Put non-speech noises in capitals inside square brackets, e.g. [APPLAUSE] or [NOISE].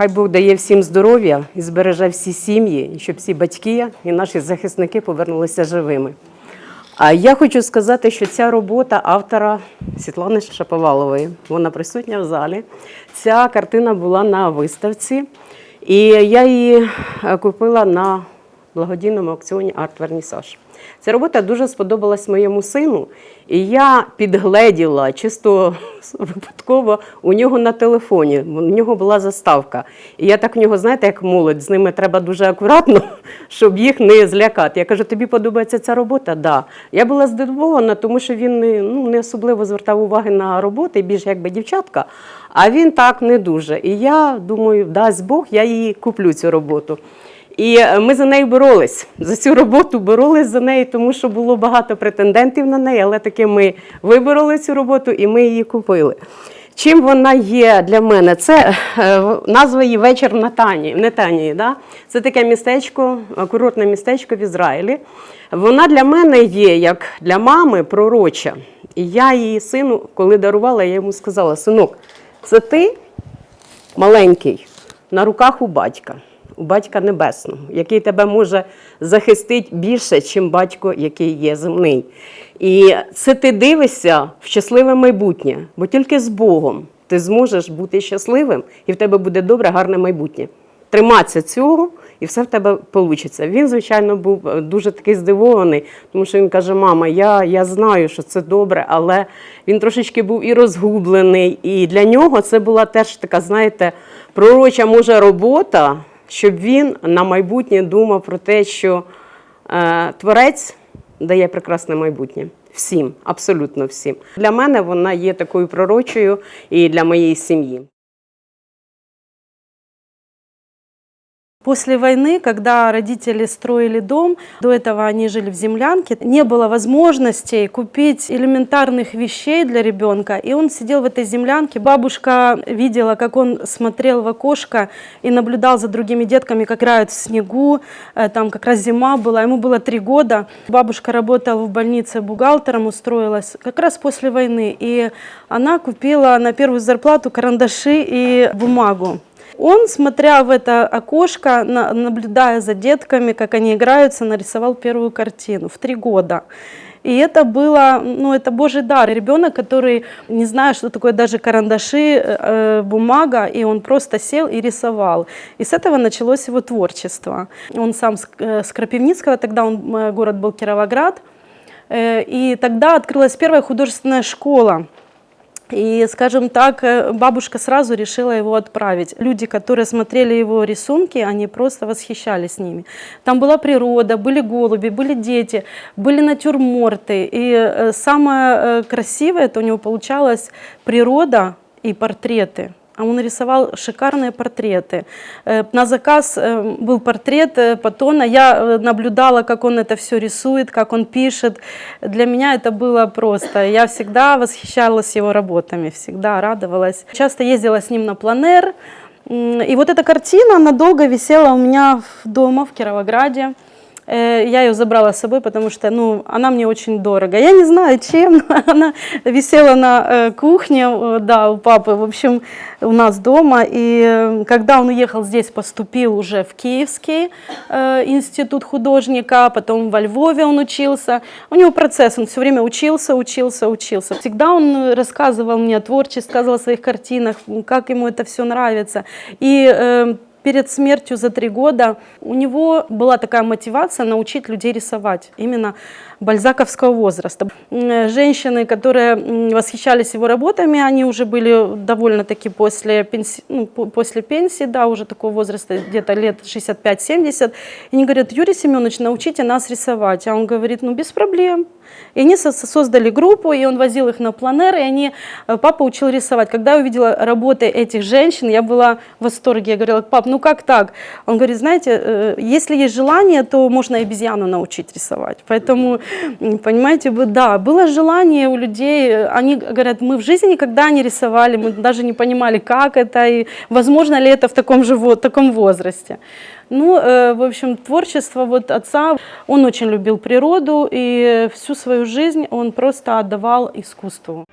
Хай Бог дає всім здоров'я і збереже всі сім'ї, щоб всі батьки і наші захисники повернулися живими. А я хочу сказати, що ця робота автора Світлани Шаповалової, вона присутня в залі. Ця картина була на виставці, і я її купила на благодійному аукціоні Арт Вернісаж. Ця робота дуже сподобалась моєму сину, і я підгледіла чисто випадково у нього на телефоні. У нього була заставка. І я так в нього, знаєте, як молодь, з ними треба дуже акуратно, [LAUGHS] щоб їх не злякати. Я кажу, тобі подобається ця робота? Да. Я була здивована, тому що він не, ну, не особливо звертав уваги на роботи, більш якби дівчатка, а він так не дуже. І я думаю, дасть Бог, я її куплю цю роботу. І е, ми за нею боролись. За цю роботу боролись за неї, тому що було багато претендентів на неї, але таки ми вибороли цю роботу і ми її купили. Чим вона є для мене? Це е, назва її вечір в Натані, в. Да? Це таке містечко, е, курортне містечко в Ізраїлі. Вона для мене є, як для мами, пророча. І я її сину, коли дарувала, я йому сказала: синок, це ти маленький на руках у батька, у батька небесного, який тебе може захистити більше, ніж батько, який є земний. І це ти дивишся в щасливе майбутнє, бо тільки з Богом ти зможеш бути щасливим, і в тебе буде добре, гарне майбутнє. Триматися цього, і все в тебе вийде. Він, звичайно, був е, дуже такий здивований, тому що він каже: Мама, я, я знаю, що це добре, але він трошечки був і розгублений. І для нього це була теж така, знаєте, пророча може робота, щоб він на майбутнє думав про те, що е, творець дає прекрасне майбутнє. Всім, абсолютно всім. Для мене вона є такою пророчою і для моєї сім'ї. После войны, когда родители строили дом, до этого они жили в землянке, не было возможностей купить элементарных вещей для ребенка. И он сидел в этой землянке. Бабушка видела, как он смотрел в окошко и наблюдал за другими детками, как играют в снегу. Э, Там как раз зима была, ему было три года. Бабушка работала в больнице бухгалтером, устроилась как раз после войны. И она купила на первую зарплату карандаши и бумагу. Он, смотря в это окошко, на- наблюдая за детками, как они играются, нарисовал первую картину в три года. И это было, ну, это Божий дар. Ребенок, который не знает, что такое даже карандаши, э, бумага, и он просто сел и рисовал. И с этого началось его творчество. Он сам с, э, с Крапивницкого, тогда он, э, город был Кировоград, Э, и тогда открылась первая художественная школа. И, скажем так, э, бабушка сразу решила его отправить. Люди, которые смотрели его рисунки, они просто восхищались ними. Там была природа, были голуби, были дети, были натюрморты. И э, самое э, красивое, это у него получалось природа и портреты. А он рисовал шикарные портреты. Э, На заказ э, был портрет э, Патона. Я э, наблюдала, как он это все рисует, как он пишет. Для меня это было просто. Я всегда восхищалась его работами, всегда радовалась. Часто ездила с ним на планер. М, И вот эта картина надолго висела у меня в- дома в Кировограде. Э, Я ее забрала с собой, потому что ну, она мне очень дорого. Я не знаю, чем, но [LAUGHS] она висела на э, кухне, э, да, у папы, в общем, у нас дома. И э, когда он уехал здесь, поступил уже в Киевский э, институт художника, потом во Львове он учился. У него процесс, он все время учился, учился, учился. Всегда он э, рассказывал мне о творчестве, рассказывал о своих картинах, м, как ему это все нравится. И э, перед смертью за три года у него была такая мотивация научить людей рисовать именно бальзаковского возраста. Женщины, которые восхищались его работами, они уже были довольно-таки после, пенси... ну, по- после пенсии, да, уже такого возраста, где-то лет 65-70. И они говорят, Юрий Семенович, научите нас рисовать. А он говорит, ну без проблем. И они со- создали группу, и он возил их на планеры, и они, э, папа учил рисовать. Когда я увидела работы этих женщин, я была в восторге. Я говорила, пап, ну как так? Он говорит, знаете, э, если есть желание, то можно и обезьяну научить рисовать. Поэтому, м, понимаете, бы, да, было желание у людей, э, они говорят, мы в жизни никогда не рисовали, мы даже не понимали, как это, и возможно ли это в таком же во- таком возрасте. Ну, э, в общем, творчество вот отца, он очень любил природу, и всю свою жизнь он просто отдавал искусству.